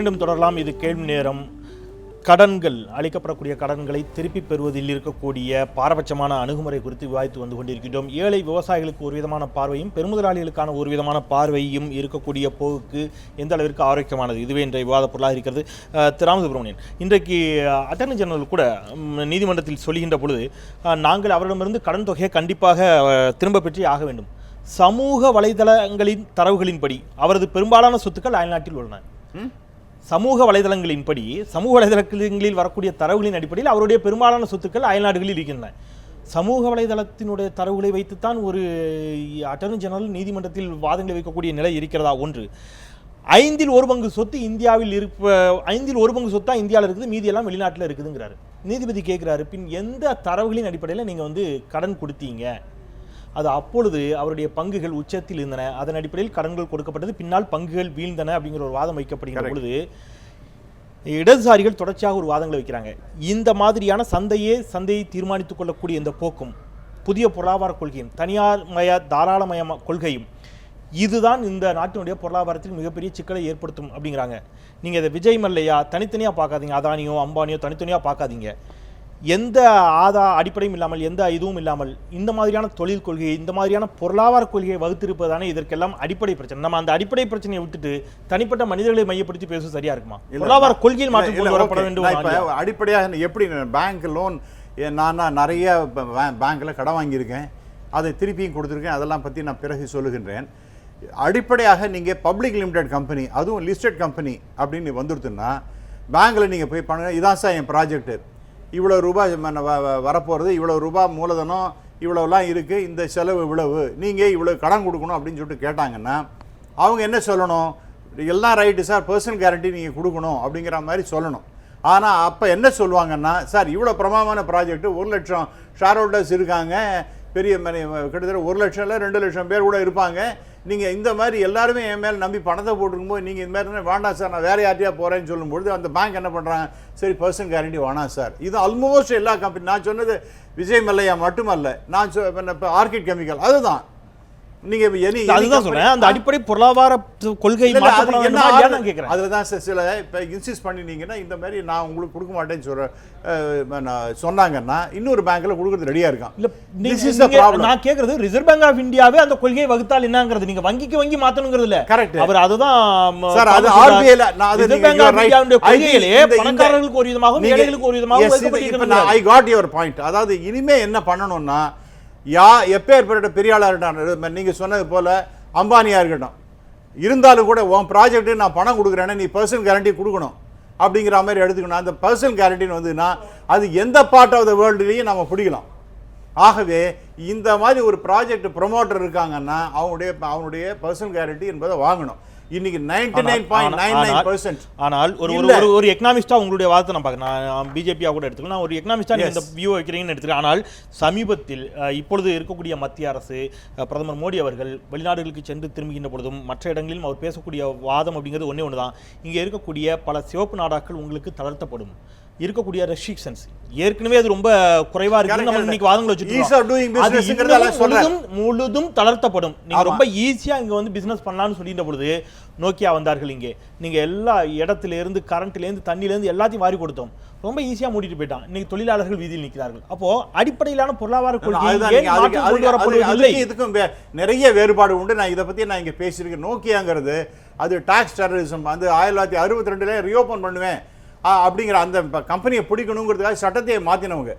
மீண்டும் தொடரலாம். இது கேள்வி நேரம். கடன்கள் அளிக்கப்படக்கூடிய கடன்களை திருப்பி பெறுவதில் இருக்கக்கூடிய பாரபட்சமான அணுகுமுறை குறித்து விவாதித்து வந்து கொண்டிருக்கின்றோம். ஏழை விவசாயிகளுக்கு ஒரு விதமான பார்வையும் பெருமுதலாளிகளுக்கான ஒரு விதமான பார்வையும் இருக்கக்கூடிய போக்கு எந்த அளவிற்கு ஆரோக்கியமானது? இதுவே இன்றைய விவாத பொருளாக இருக்கிறது. அஹ், இன்றைக்கு அட்டர்னி ஜெனரல் கூட நீதிமன்றத்தில் சொல்கின்ற பொழுது நாங்கள் அவரிடமிருந்து கடன் தொகையை கண்டிப்பாக திரும்ப பெற்றே ஆக வேண்டும். சமூக வலைதளங்களின் தரவுகளின்படி அவரது பெரும்பாலான சொத்துக்கள் அயல்நாட்டில் உள்ளன. சமூக வலைதளங்களின்படி சமூக வலைதளங்களில் வரக்கூடிய தரவுகளின் அடிப்படையில் அவருடைய பெரும்பாலான சொத்துக்கள் அயல்நாடுகளில் இருக்கின்றன. சமூக வலைதளத்தினுடைய தரவுகளை வைத்துத்தான் ஒரு அட்டர்னி ஜெனரல் நீதிமன்றத்தில் வாதங்களை வைக்கக்கூடிய நிலை இருக்கிறதா? ஒன்று. ஐந்தில் ஒரு பங்கு சொத்து இந்தியாவில் இருப்ப ஐந்தில் ஒரு பங்கு சொத்தா இந்தியாவில் இருக்குது மீதியெல்லாம் வெளிநாட்டில் இருக்குதுங்கிறாரு. நீதிபதி கேட்குறாரு பின் எந்த தரவுகளின் அடிப்படையில் நீங்கள் வந்து கடன் கொடுத்தீங்க? அது அப்பொழுது அவருடைய பங்குகள் உச்சத்தில் இருந்தன. அதன் அடிப்படையில் கடன்கள் கொடுக்கப்பட்டது. பின்னால் பங்குகள் வீழ்ந்தன அப்படிங்கிற ஒரு வாதம் வைக்கப்படுகிற. பொழுது இடதுசாரிகள் தொடர்ச்சியாக ஒரு வாதங்களை வைக்கிறாங்க. இந்த மாதிரியான சந்தையே சந்தையை தீர்மானித்துக் கொள்ளக்கூடிய இந்த போக்கும் புதிய பொருளாதார கொள்கையும் தனியார் மய தாராளமய கொள்கையும் இதுதான் இந்த நாட்டினுடைய பொருளாதாரத்தில் மிகப்பெரிய சிக்கலை ஏற்படுத்தும் அப்படிங்கிறாங்க. நீங்க இதை விஜய் மல்லையா? தனித்தனியா பார்க்காதீங்க. அதானியோ அம்பானியோ தனித்தனியா பார்க்காதீங்க. எந்த ஆதா அடிப்படையும் இல்லாமல் எந்த இதுவும் இல்லாமல் இந்த மாதிரியான தொழில் கொள்கையை இந்த மாதிரியான பொருளாதார கொள்கையை வகுத்திருப்பதானே இதற்கெல்லாம் அடிப்படை பிரச்சனை. நம்ம அந்த அடிப்படை பிரச்சனையை விட்டுட்டு தனிப்பட்ட மனிதர்களை மையப்படுத்தி பேசுவது சரியா இருக்குமா? பொருளாதார கொள்கையில் மாற்றம் கொண்டு வரப்பட. வேண்டும்? அடிப்படையாக எப்படி பேங்க் லோன் நான் நிறைய பேங்க்கில் கடன் வாங்கியிருக்கேன். அதை திருப்பியும் கொடுத்துருக்கேன். அதெல்லாம் பற்றி நான் பிறகு சொல்லுகின்றேன். அடிப்படையாக நீங்கள் பப்ளிக் லிமிடெட் கம்பெனி அதுவும் லிஸ்டட் கம்பெனி அப்படின்னு வந்துடுதுன்னா பேங்க்கில் நீங்கள் போய் பண்ணுங்க. இதான் சார் என் ப்ராஜெக்ட்டு இவ்வளோ ரூபாய் வ- வ- வரப்போகிறது இவ்வளோ ரூபாய் மூலதனம் இவ்வளோலாம் இருக்குது இந்த செலவு இவ்வளவு நீங்கள் இவ்வளோ கடன் கொடுக்கணும் அப்படின்னு சொல்லிட்டு கேட்டாங்கன்னா அவங்க என்ன சொல்லணும்? எல்லாம் ரைட்டு சார் பர்சனல் கேரண்டி நீங்கள் கொடுக்கணும் அப்படிங்கிற மாதிரி சொல்லணும். ஆனால் அப்போ என்ன சொல்லுவாங்கன்னா சார் இவ்வளோ பிரமாதமான ப்ராஜெக்ட் ஒரு லட்சம் ஷேர் ஹோல்டர்ஸ் இருக்காங்க பெரிய கிட்டத்தட்ட ஒரு லட்சம் இல்லை ரெண்டு லட்சம் பேர் கூட இருப்பாங்க நீங்கள் இந்த மாதிரி எல்லாருமே என் மேலே நம்பி பணத்தை போட்டிருக்கும்போது நீங்கள் இந்த மாதிரி வேண்டாம் சார் நான் வேறு யார்ட்டையா போகிறேன்னு சொல்லும்பொழுது அந்த பேங்க் என்ன பண்ணுறாங்க சரி பர்சன் கேரண்டி வேணாம் சார். இது ஆல்மோஸ்ட் எல்லா கம்பெனி நான் சொன்னது விஜய் மல்லையா மட்டுமல்ல. நான் சொ இப்போ ஆர்கிட் கெமிக்கல் அதுதான். நீங்கள் எனி அதுதான் சொல்றேன் அந்த அடிப்படை பொருளாதார கொள்கை மாற்றப்பட என்ன கேட்கிறேன்? அதுல தான் சில இப்போ இன்சிஸ்ட் பண்ணினீங்கன்னா இந்த மாதிரி நான் உங்களுக்கு கொடுக்க மாட்டேன்னு சொல்ற சொன்னாங்கன்னா இன்னொரு பேங்க்ல கொடுக்கறது ரெடியா இருக்கான். இல்ல நீங்க- நீங்க-. நான் கேக்குறது ரிசர்வ் பேங்க் ஆஃப் இந்தியாவே அந்த கொள்கையை வகுத்தால் என்னங்கிறது. நீங்க வங்கிக்கு வங்கி மாத்தணுங்கிறது இல்ல. Correct. அவர் அதுதான் சார், அது தாமஸ் RBI ல, நான் அது ரிசர்வ் நீங்க- பேங்க் ஆஃப். இந்தியாவுடைய கொள்கையிலே பணக்காரர்களுக்கு ஒரு விதமாகவும் நீங்க- ஏழைகளுக்கு ஒரு விதமாகவும் ஐ காட் யுவர் பாயிண்ட் அதாவது இனிமே என்ன பண்ணணும்னா யா எப்பேற்பட்ட பெரிய ஆளா இருக்கட்டும் நீங்கள் சொன்னது போல் அம்பானியாக இருக்கட்டும். இருந்தாலும் கூட உன் ப்ராஜெக்ட்டு நான் பணம் கொடுக்குறேன்னு நீ பர்சனல் கேரண்டி கொடுக்கணும் அப்படிங்கிற மாதிரி எடுத்துக்கணும். அந்த பர்சனல் கேரண்டின்னு வந்துன்னா அது எந்த பார்ட் ஆஃப் த வேர்ல்டுலேயும் நம்ம பிடிக்கலாம். ஆகவே இந்த மாதிரி ஒரு ப்ராஜெக்ட் ப்ரொமோட்டர் இருக்காங்கன்னா அவனுடைய அவனுடைய பர்சனல் கேரண்டி என்பதை வாங்கணும். இன்னைக்கு ninety nine point nine nine percent ஆனால் ஒரு ஒரு. ஒரு எக்கனாமிஸ்டா உங்களுடைய வாதத்தை நான் பார்க்கறேன். நான் பிஜேபியா கூட எடுத்துக்கலாம் நான் ஒரு எக்கனாமிஸ்டா. இந்த வியூ வைக்கிறீங்கன்னு எடுத்துக்கிறேன். ஆனால் சமீபத்தில் இப்பொழுது இருக்கக்கூடிய மத்திய அரசு பிரதமர் மோடி அவர்கள் வெளிநாடுகளுக்கு சென்று திரும்புகின்ற பொழுதும் மற்ற இடங்களிலும் அவர் பேசக்கூடிய வாதம் அப்படிங்கிறது ஒண்ணே ஒன்று தான் இங்கே இருக்கக்கூடிய பல சிவப்பு நாடாக்கள் உங்களுக்கு தளர்த்தப்படும். இருக்கக்கூடிய ரெஸ்ட்ரிக்ஷன்ஸ் ஏற்கனவே அது ரொம்ப குறைவா இருக்கு. நம்ம. இன்னைக்கு வாதங்களை வச்சுட்டு. முழுதும் தளர்த்தப்படும். நீங்க. ரொம்ப ஈஸியா இங்க வந்து பிசினஸ் பண்ணலாம்னு சொல்லிட்ட பொழுது நோக்கியா வந்தார்கள் இங்கே. நீங்க எல்லா இடத்துல இருந்து கரண்ட்ல இருந்து தண்ணில இருந்து எல்லாத்தையும் வாரி கொடுத்தோம். ரொம்ப ஈஸியா மூடிட்டு போயிட்டான். இன்னைக்கு தொழிலாளர்கள் வீதியில் நிற்கிறார்கள் அப்போ அடிப்படையிலான பொருளாதார கொள்கை இதுக்கும் நிறைய வேறுபாடு உண்டு. நான் இதை பத்தி நான் இங்க பேசியிருக்கேன். நோக்கியாங்கிறது அது டாக்ஸ் டெரரிசம் வந்து ஆயிரத்தி தொள்ளாயிரத்தி அறுபத்தி ரெண்டுல ரீஓபன் பண்ணுவேன். அப்படிங்கிற அந்த கம்பெனியை பிடிக்கணுங்கிறதுக்காக சட்டத்தையே மாத்தினவங்க.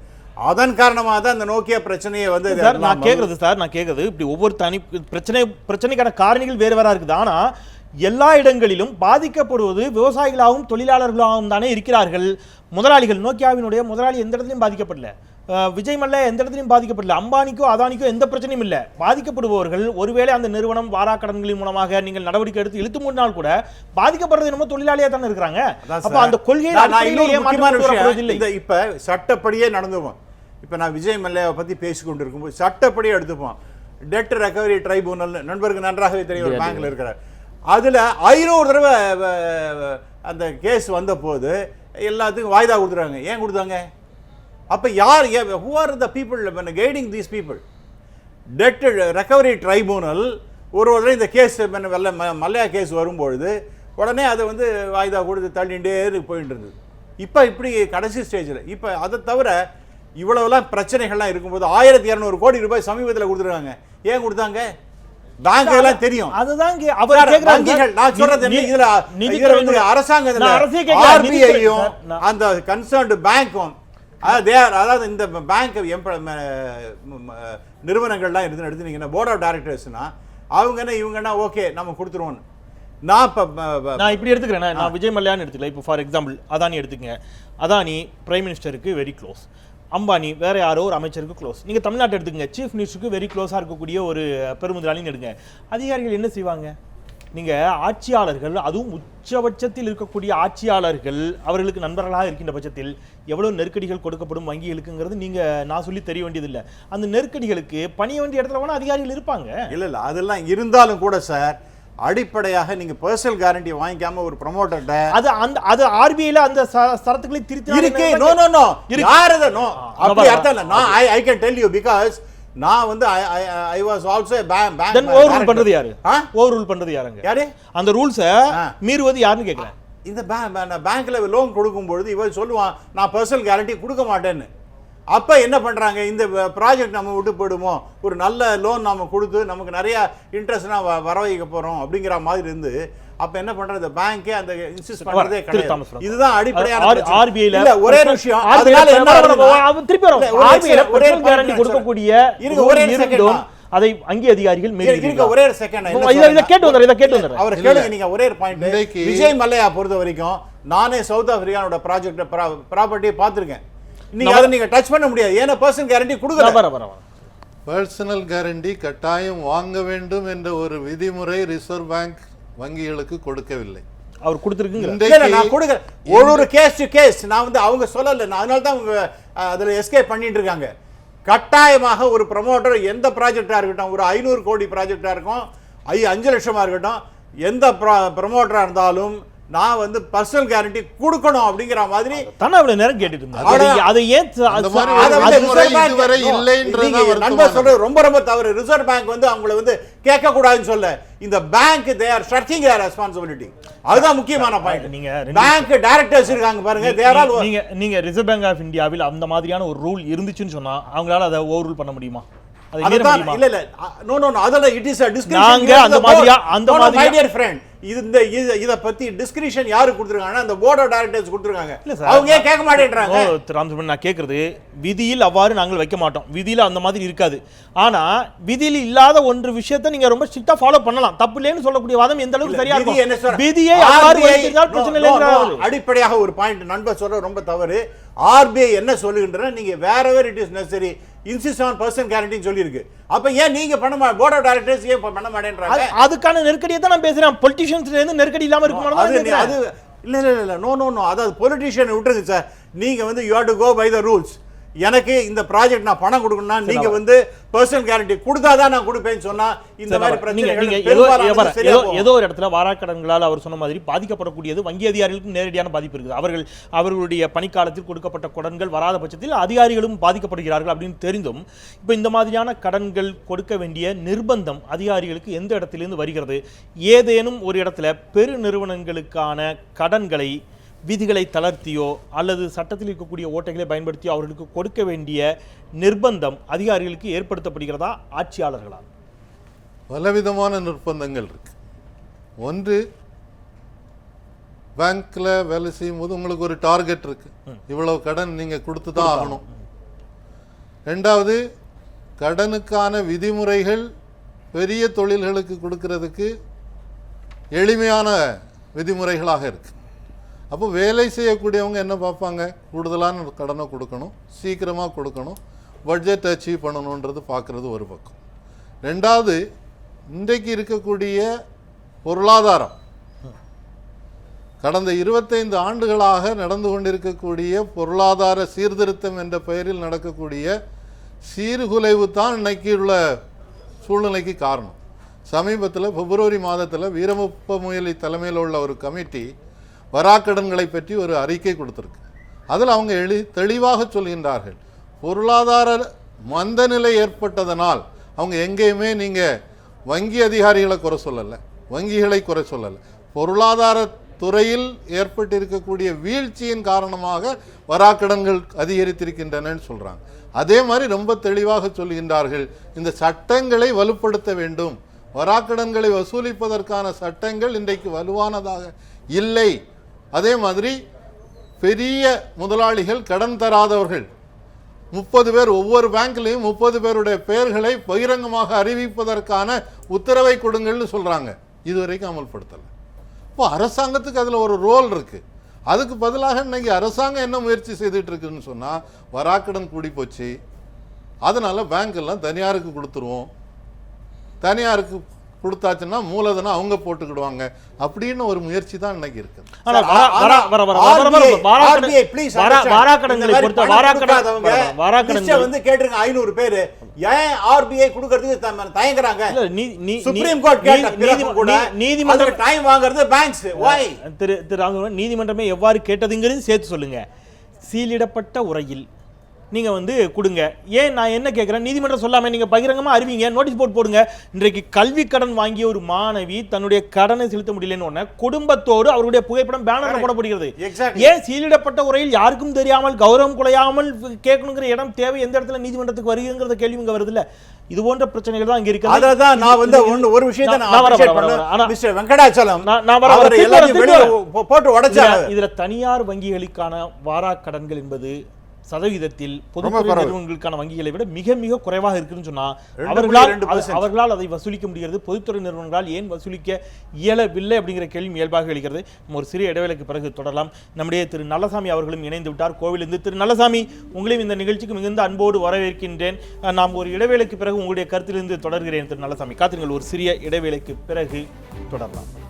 அதன் காரணமாக தான் இந்த நோக்கியா பிரச்சனையை வந்து சார் நான் கேக்குறது சார் நான் கேக்குறது இப்படி ஒவ்வொரு தனி பிரச்சனை பிரச்சனைக்கான காரணிகள் வேறு வேறா இருக்குது. ஆனா எல்லா இடங்களிலும் பாதிக்கப்படுவது விவசாயிகளாகவும் தொழிலாளர்களாகவும் தானே இருக்கிறார்கள். முதலாளிகள் நோக்கியாவினுடைய முதலாளி எந்த இடத்துலையும் பாதிக்கப்படல. விஜய் மல்ல எந்த இடத்துலையும் பாதிக்கப்படல. அம்பானிக்கோ அதானிக்கோ எந்த பிரச்சனையும் இல்லை. பாதிக்கப்படுபவர்கள் ஒருவேளை அந்த நிறுவனம் வாராக்கடன்களின் மூலமாக நீங்கள் நடவடிக்கை எடுத்து இழுத்து மூடினால் கூட பாதிக்கப்படுறது என்னமோ தொழிலாளியா தானே இருக்கிறாங்க. அப்ப. அந்த கொள்கையை இப்ப சட்டப்படியே நடந்துவோம். இப்ப நான் விஜய் மல்லையாவை பத்தி பேசி கொண்டிருக்கும்போது சட்டப்படியே எடுத்துப்போம். டெட் ரெக்கவரி ட்ரைபூனல் நண்பருக்கு நன்றாகவே தெரியும் ஒரு பேங்க்ல இருக்கிறார். அதுல ஐநூறு தடவை அந்த கேஸ் வந்த போது எல்லாத்துக்கும் வாய்தா கொடுத்துறாங்க ஏன் கொடுத்தாங்க? அப்ப யார் who are the people guiding these people debt recovery tribunal ஒரு ஒரு இந்த கேஸ் வெள்ள மல்லையா கேஸ் வரும்பொழுது உடனே அதை வந்து வாய்தா கொடுத்து தள்ளிண்டே போயிட்டு இருந்தது. இப்போ இப்படி கடைசி ஸ்டேஜில் இப்போ அதை தவிர இவ்வளவுலாம் பிரச்சனைகள்லாம் இருக்கும்போது ஆயிரத்தி இரநூறு கோடி ரூபாய் சமீபத்தில் கொடுத்துருக்காங்க. ஏன் கொடுத்தாங்க? பேங்க் தெரியும். அதுதான் அவர் வங்கிகள் நான் சொல்றது இதுல நிதித்துறை இதுல வந்து நான் அரசாங்கத்துல அரசே கேட்கல, நிதித்துறை- ஆர்பிஐயும் அந்த கன்சர்ன்டு பேங்க்கும் அதாவது இந்த பேங்க் நிறுவனங்கள்லாம் இருந்து எடுத்துனீங்கன்னா போர்ட் ஆஃப் டைரக்டர்ஸ்னா அவங்க என்ன இவங்கன்னா ஓகே நம்ம கொடுத்துருவோம். நான் இப்போ நான் இப்படி எடுத்துக்கிறேன். நான் விஜய் மல்லையான்னு எடுத்துக்கல. இப்போ ஃபார் எக்ஸாம்பிள் அதானி எடுத்துக்கங்க. அதானி பிரைம் மினிஸ்டருக்கு வெரி க்ளோஸ் அம்பானி வேற யாரோ ஒரு அமைச்சருக்கு க்ளோஸ் நீங்க தமிழ்நாட்டை எடுத்துக்கங்க. சீஃப் மினிஸ்டருக்கு வெரி க்ளோஸாக இருக்கக்கூடிய ஒரு பெருமுதலாளின்னு எடுங்க. அதிகாரிகள் என்ன செய்வாங்க? நீங்க ஆட்சியாளர்கள் அதுவும் உச்சபட்சத்தில் இருக்கக்கூடிய ஆட்சியாளர்கள் அவர்களுக்கு நண்பர்களாக இருக்கின்ற பட்சத்தில் எவ்வளவு நெருக்கடிகள் கொடுக்கப்படும் வங்கிகளுக்குங்கிறது நீங்க நான் சொல்லி தெரிய வேண்டியதில்லை. அந்த நெருக்கடிகளுக்கு பணிய வேண்டிய இடத்துல வேணா அதிகாரிகள் இருப்பாங்க. இல்ல இல்ல அதெல்லாம் இருந்தாலும் கூட சார் அடிப்படையாக நீங்க பர்சனல் கேரண்டி வாங்கிக்காம ஒரு ப்ரொமோட்டர்கிட்ட அது அந்த அது ஆர்பிஐல அந்த சரத்துக்களை திருத்தி இருக்கு நோ நோ நோ. யார் அது நோ? அப்படி. அர்த்தம் இல்ல. நான் I I can tell you because நான் வந்து I was also bank then overrule பண்றது யாரு? ஓவர் ரூல் பண்றது யாருங்க? யாரு? அந்த ரூல்ஸை. மீறுவது யாருன்னு கேட்கறேன் இந்த பேங்க்ல லோன் கொடுக்கும்பொழுது இவன் சொல்லுவான் நான் பர்சனல் கேரண்டி கொடுக்க மாட்டேன்னு. அப்ப என்ன பண்றாங்க? இந்த ப்ராஜெக்ட் நம்ம விட்டு போயிடுமோ? ஒரு நல்ல லோன் நம்ம கொடுத்து நமக்கு நிறைய இன்ட்ரெஸ்ட்னா வர வைக்க போறோம் அப்படிங்கிற மாதிரி இருந்து அப்ப என்ன பண்றது? பேங்கே அந்த இன்சிஸ்ட் பண்றதே கிடையாது. இதுதான் அடிப்படையான ஆர்- பிரச்சனை. RBI ல இல்ல ஒரே விஷயம் அதனால என்ன வர- வர- திருப்பி வரும். இல்ல, ஒரு நான் கொடுக்கக்கூடிய இருங்க, ஒரே தான். அதை வங்கி அதிகாரிகள் இருக்க ஒரே ஒரு செகண்ட் இதை கேட்டு வந்துடுறேன் இதை கேட்டு வந்துடுறேன் அவர் கேளுங்க நீங்க ஒரே ஒரு பாயிண்ட் விஜய் மல்லையா பொறுத்த வரைக்கும் நானே சவுத் ஆப்பிரிக்கானோட ப்ராஜெக்ட் ப்ராப்பர்ட்டியை பார்த்திருக்கேன். நீங்க அதை நீங்க டச் பண்ண முடியாது. ஏன்னா பர்சனல் கேரண்டி கொடுக்கல. வரேன், வரேன். பர்சனல் கேரண்டி கட்டாயம் வாங்க வேண்டும் என்ற ஒரு விதிமுறை ரிசர்வ் பேங்க் வங்கிகளுக்கு கொடுக்கவில்லை. அவர் கொடுத்துருக்குங்க. நான் கொடுக்குறேன் ஒரு ஒரு கேஸ் டு கேஸ் நான் வந்து அவங்க சொல்லல. நான் அதனால தான் அவங்க அதுல எஸ்கேப் பண்ணிட்டு இருக்காங்க. கட்டாயமாக ஒரு ப்ரமோட்டர் எந்த ப்ராஜெக்டா இருக்கட்டும் ஒரு ஐநூறு கோடி ப்ராஜெக்டா இருக்கும் ஐ அஞ்சு லட்சமா இருக்கட்டும் எந்த ப்ரமோட்டரா இருந்தாலும் நான் வந்து பர்சனல் கேரண்டி கொடுக்கணும் அப்படிங்கிற மாதிரி தானே அவ்வளவு நேரம் கேட்டுட்டு இருந்தேன் அதை- ஏன் மாதிரி நண்பர். சொல்றது ரொம்ப ரொம்ப தவறு. ரிசர்வ் பேங்க் வந்து அவங்கள வந்து கேட்க கூடாதுன்னு சொல்ல. இந்த bank they are shirking their responsibility அதுதான் முக்கியமான பாயிண்ட் நீங்க பேங்க் டைரக்டர்ஸ் இருக்காங்க பாருங்க. தே ஆர் ஆல் நீங்க நீங்க ரிசர்வ் பேங்க் ஆஃப் இந்தியாவில் அந்த மாதிரியான ஒரு ரூல் இருந்துச்சுன்னு சொன்னா அவங்களால அதை ஓவர் ரூல் பண்ண முடியுமா? அதுதான் இல்ல இல்ல. நோ நோ அதெல்லாம் இட் இஸ் a discretion நாங்க given to அந்த மாதிரியா-. அந்த friend. இது இந்த இது- இத பத்தி டிஸ்கிரிப்ஷன் யாரு கொடுத்திருக்காங்கன்னா அந்த போர்ட் ஆஃப் டைரக்டர்ஸ் கொடுத்திருக்காங்க. இல்ல. அவங்க ஏன் கேட்க மாட்டேன்றாங்க? ராமசுப்ரமணியன், நான் கேட்கறது விதியில் அவ்வாறு நாங்கள் வைக்க மாட்டோம். விதியில அந்த மாதிரி இருக்காது. ஆனா விதியில் இல்லாத ஒன்று விஷயத்தை நீங்க ரொம்ப ஸ்ட்ரிக்ட்டா ஃபாலோ பண்ணலாம். தப்பு இல்லைன்னு சொல்லக்கூடிய வாதம் எந்த அளவுக்கு சரியா இருக்கும்? விதியை அவ்வாறு பிரச்சனை no. அடிப்படையாக ஒரு பாயிண்ட் நண்பர் சொல்ற ரொம்ப தவறு. ஆர்பிஐ என்ன சொல்லுகின்றன? நீங்க வேற வேற it is necessary insist on person கேரண்டின்னு சொல்லியிருக்கு. அப்ப ஏன் நீங்க பண்ண மா போர்ட் ஆஃப் டைரக்டர்ஸ் ஏன் பண்ண மாட்டேன்றாங்க? அது- அதுக்கான நெருக்கடியை தான் நான் பேசுறேன். பொலிட்டிஷியன்ஸ்ல இருந்து நெருக்கடி இல்லாம இருக்குமா அது இல்ல இல்ல இல்ல நோ நோ நோ அதாவது பொலிட்டிஷியன் விட்டுருங்க சார் நீங்க வந்து you have to go by the rules எனக்கு இந்த ப்ராஜெக்ட் நான் பணம் கொடுக்கணும்னா நீங்க வந்து பர்சனல் கேரண்டி கொடுத்தாதான் நான் கொடுப்பேன்னு சொன்னா இந்த மாதிரி போகும். ஏதோ ஒரு இடத்துல வாராக்கடன்களால் அவர் சொன்ன மாதிரி பாதிக்கப்படக்கூடியது வங்கி அதிகாரிகளுக்கும் நேரடியான பாதிப்பு இருக்குது. அவர்கள் அவர்களுடைய பணிக்காலத்தில் கொடுக்கப்பட்ட கடன்கள் வராத பட்சத்தில் அதிகாரிகளும் பாதிக்கப்படுகிறார்கள் அப்படின்னு தெரிந்தும் இப்போ இந்த மாதிரியான கடன்கள் கொடுக்க வேண்டிய நிர்பந்தம் அதிகாரிகளுக்கு எந்த இடத்திலிருந்து வருகிறது? ஏதேனும் ஒரு இடத்துல பெரு நிறுவனங்களுக்கான கடன்களை விதிகளை தளர்த்தியோ அல்லது சட்டத்தில் இருக்கக்கூடிய ஓட்டைகளை பயன்படுத்தியோ அவர்களுக்கு கொடுக்க வேண்டிய நிர்பந்தம் அதிகாரிகளுக்கு ஏற்படுத்தப்படுகிறதா? ஆட்சியாளர்களால். பலவிதமான நிர்பந்தங்கள் இருக்கு. ஒன்று பேங்க்ல வேலை செய்யும் போது உங்களுக்கு ஒரு டார்கெட் இருக்கு. இவ்வளவு கடன் நீங்க கொடுத்து தான் ஆகணும். ரெண்டாவது கடனுக்கான விதிமுறைகள் பெரிய தொழில்களுக்கு கொடுக்கறதுக்கு எளிமையான விதிமுறைகளாக இருக்கு. அப்போ வேலை செய்யக்கூடியவங்க என்ன பார்ப்பாங்க? கூடுதலான கடனை கொடுக்கணும் சீக்கிரமாக கொடுக்கணும் பட்ஜெட் அச்சீவ் பண்ணணுன்றது பார்க்குறது ஒரு பக்கம். ரெண்டாவது இன்றைக்கு இருக்கக்கூடிய பொருளாதாரம். கடந்த இருபத்தைந்து ஆண்டுகளாக நடந்து கொண்டிருக்கக்கூடிய பொருளாதார சீர்திருத்தம் என்ற பெயரில் நடக்கக்கூடிய சீர்குலைவு தான் இன்னைக்கு உள்ள சூழ்நிலைக்கு காரணம். சமீபத்தில் பிப்ரவரி மாதத்தில் வீரமுப்ப முயலி தலைமையில் உள்ள ஒரு கமிட்டி வராக்கடன்களை பற்றி ஒரு அறிக்கை கொடுத்துருக்கு. அதில் அவங்க எளி தெளிவாக சொல்கின்றார்கள். பொருளாதார மந்த நிலை ஏற்பட்டதனால் அவங்க எங்கேயுமே நீங்கள் வங்கி அதிகாரிகளை குறை சொல்லலை. வங்கிகளை குறை சொல்லலை. பொருளாதார துறையில் ஏற்பட்டிருக்கக்கூடிய வீழ்ச்சியின் காரணமாக வராக்கடன்கள் அதிகரித்திருக்கின்றனன்னு சொல்கிறாங்க அதே மாதிரி ரொம்ப தெளிவாக சொல்கின்றார்கள் இந்த சட்டங்களை வலுப்படுத்த வேண்டும். வராக்கடன்களை வசூலிப்பதற்கான சட்டங்கள் இன்றைக்கு வலுவானதாக இல்லை. அதே மாதிரி பெரிய முதலாளிகள் கடன் தராதவர்கள். முப்பது பேர் ஒவ்வொரு பேங்க்லேயும் முப்பது பேருடைய பெயர்களை பகிரங்கமாக அறிவிப்பதற்கான உத்தரவை கொடுங்கள்னு சொல்கிறாங்க இதுவரைக்கும் அமல்படுத்தலை. இப்போ அரசாங்கத்துக்கு அதில் ஒரு ரோல் இருக்குது அதுக்கு பதிலாக இன்றைக்கி அரசாங்கம் என்ன முயற்சி செய்துட்டு இருக்குன்னு சொன்னால் வராக்கடன் கூடி போச்சு. அதனால் பேங்க் எல்லாம் தனியாருக்கு கொடுத்துருவோம். தனியாருக்கு கொடுத்தாச்சுன்னா மூலதனம் அவங்க போட்டுக்கிடுவாங்க. அப்படின்னு ஒரு முயற்சி தான் இன்னைக்கு வந்து கேட்டிருங்க ஐநூறு பேரு. ஏன் ஆர்பிஐ கொடுக்கறதுக்கு தயங்குறாங்க? சுப்ரீம் கோர்ட் கேட்ட நீதிமன்றம் டைம் வாங்குறது பேங்க்ஸ் why? திரு திரு ராமகுமாரன் நீதிமன்றமே எவ்வாறு கேட்டதுங்கிறது சேர்த்து சொல்லுங்க. சீலிடப்பட்ட உரையில் நீங்க வந்து கொடுங்க. ஏன் நான் என்ன கேட்குறேன்? நீதிமன்றம் சொல்லாம நீங்க பகிரங்கமா அறிவிங்க. நோட்டீஸ் போர்டு போடுங்க. இன்றைக்கு கல்வி கடன் வாங்கிய ஒரு மாணவி தன்னுடைய கடனை செலுத்த முடியலன்னு உடனே குடும்பத்தோடு அவருடைய புகைப்படம் பேனர்ல போடப்படுகிறது. ஏன் சீலிடப்பட்ட உரையில் யாருக்கும் தெரியாமல் கௌரவம் குலையாமல் கேட்கணுங்கிற இடம் தேவை? எந்த இடத்துல நீதிமன்றத்துக்கு வருகிறங்கிற கேள்வி இங்க வருது இல்ல இது போன்ற பிரச்சனைகள் தான் இங்க இருக்கு அததான் நான் வந்து ஒண்ணு ஒரு விஷயத்தை நான் மிஸ்டர் வெங்கடாச்சலம். நான் வர- வர- போ- போட்டு உடைச்சாங்க. இதுல- தனியார் வங்கிகளுக்கான வாராக்கடன்கள் என்பது சதவீதத்தில் பொதுத்துறை. நிறுவனங்களுக்கான வங்கிகளை விட மிக மிக குறைவாக இருக்குன்னு சொன்னா அவர்களால். அவர்களால் அதை வசூலிக்க முடிகிறது. பொதுத்துறை நிறுவனங்களால் ஏன் வசூலிக்க இயலவில்லை அப்படிங்கிற கேள்வி இயல்பாக எழுகிறது. நம்ம ஒரு சிறிய இடைவேளைக்கு பிறகு தொடரலாம். நம்முடைய திரு நல்லசாமி அவர்களும் இணைந்து விட்டார். கோவிலிருந்து திரு நல்லசாமி உங்களையும் இந்த நிகழ்ச்சிக்கு மிகுந்த அன்போடு வரவேற்கின்றேன். நாம் ஒரு இடைவேளைக்கு பிறகு உங்களுடைய கருத்திலிருந்து தொடர்கிறேன். திரு நல்லசாமி காத்திருங்கள். ஒரு சிறிய இடைவேளைக்கு பிறகு தொடரலாம்.